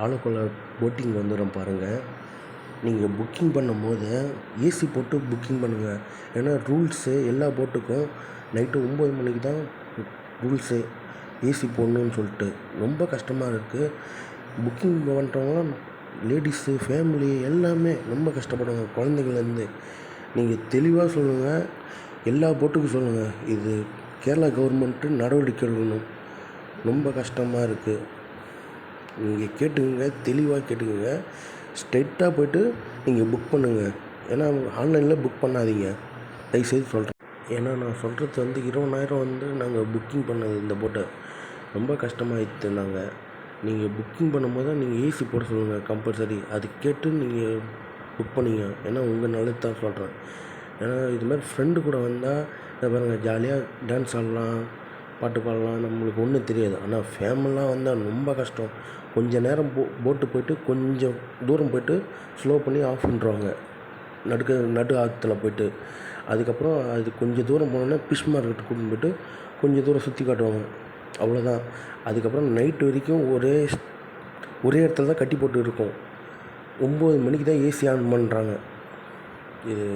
Alappuzha boating வந்துடும் பாருங்கள் நீங்கள் புக்கிங் பண்ணும்போது ஏசி போட்டு புக்கிங் பண்ணுங்கள் ஏன்னா ரூல்ஸு எல்லா போட்டுக்கும் நைட்டு ஒம்பது மணிக்கு தான் ரூல்ஸு ஏசி போடணுன்னு சொல்லிட்டு ரொம்ப கஷ்டமாக இருக்குது புக்கிங் பண்ணுறவங்களாம் லேடிஸு ஃபேமிலி எல்லாமே ரொம்ப கஷ்டப்படுவாங்க. குழந்தைங்கள்லேருந்து நீங்கள் தெளிவாக சொல்லுங்கள் எல்லா போட்டுக்கும் சொல்லுங்கள் இது கேரளா கவர்மெண்ட்டு நடவடிக்கை எடுக்கணும் ரொம்ப கஷ்டமாக இருக்குது நீங்கள் கேட்டுக்கங்க தெளிவாக கேட்டுக்கங்க. ஸ்ட்ரெயிட்டாக போய்ட்டு நீங்கள் புக் பண்ணுங்கள் ஏன்னா ஆன்லைனில் புக் பண்ணாதீங்க. தயவுசெய்து சொல்கிறேன் ஏன்னா நான் சொல்கிறது வந்து இருபதாயிரம் வந்து நாங்கள் புக்கிங் பண்ணது இந்த போட்டை ரொம்ப கஷ்டமாயிடுத்து நாங்கள் நீங்கள் புக்கிங் பண்ணும்போது நீங்கள் ஏசி போட சொல்லுங்கள் கம்பல்சரி அது கேட்டு நீங்கள் புக் பண்ணிங்க. ஏன்னா உங்கள் நல்லது தான் சொல்கிறேன் ஏன்னா இது மாதிரி ஃப்ரெண்டு கூட வந்தால் இதை பாருங்கள் ஜாலியாக டான்ஸ் ஆடலாம். பாட்டு பாடலாம் நம்மளுக்கு ஒன்றும் தெரியாது. ஆனால் ஃபேமிலிலாம் வந்தால் ரொம்ப கஷ்டம். கொஞ்சம் நேரம் போ போட்டு போயிட்டு கொஞ்சம் தூரம் போயிட்டு ஸ்லோ பண்ணி ஆஃப் பண்ணிருவாங்க நடுக்க நடு ஆற்றுல போயிட்டு. அதுக்கப்புறம் அது கொஞ்சம் தூரம் போனோன்னே ஃபிஷ் மார்க்கெட் கூட்டின்னு போயிட்டு கொஞ்சம் தூரம் சுற்றி காட்டுவாங்க. அவ்வளோதான் அதுக்கப்புறம் நைட்டு வரைக்கும் ஒரே ஒரே இடத்துல தான் கட்டி போட்டு இருக்கும். ஒம்பது மணிக்கு தான் ஏசி ஆன் பண்ணுறாங்க இது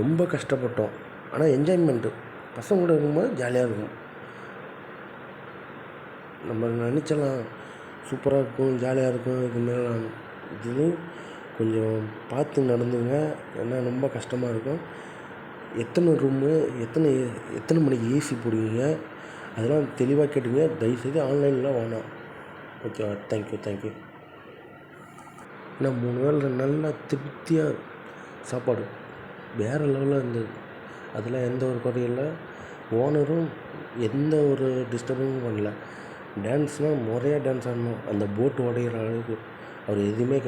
ரொம்ப கஷ்டப்பட்டோம். ஆனால் என்ஜாய்மெண்ட்டு பசங்க கூட இருக்கும்போது ஜாலியாக இருக்கும். நம்ம நினச்சலாம் சூப்பராக இருக்கும் ஜாலியாக இருக்கும் இது மேலே இதுலேயும் கொஞ்சம் பார்த்து நடந்துங்க. ஏன்னா ரொம்ப கஷ்டமாக இருக்கும். எத்தனை ரூமு எத்தனை எத்தனை மணிக்கு ஏசி போடுவீங்க? அதெல்லாம் தெளிவாக கேட்டுங்க. தயவுசெய்து ஆன்லைன்லாம் வேணாம் ஓகேவா தேங்க்யூ தேங்க்யூ ஏன்னா மூணு வேளை நல்லா திருப்தியாக சாப்பாடு. வேறு லெவலில் இருந்தது. அதெல்லாம் எந்த ஒரு குறையும் இல்லை. ஓனரும் எந்த ஒரு டிஸ்டர்பும் பண்ணல. டான்ஸ்னால் முறையாக டான்ஸ் ஆடணும். அந்த போட் உடையிற அளவுக்கு. அவர் எதுவுமே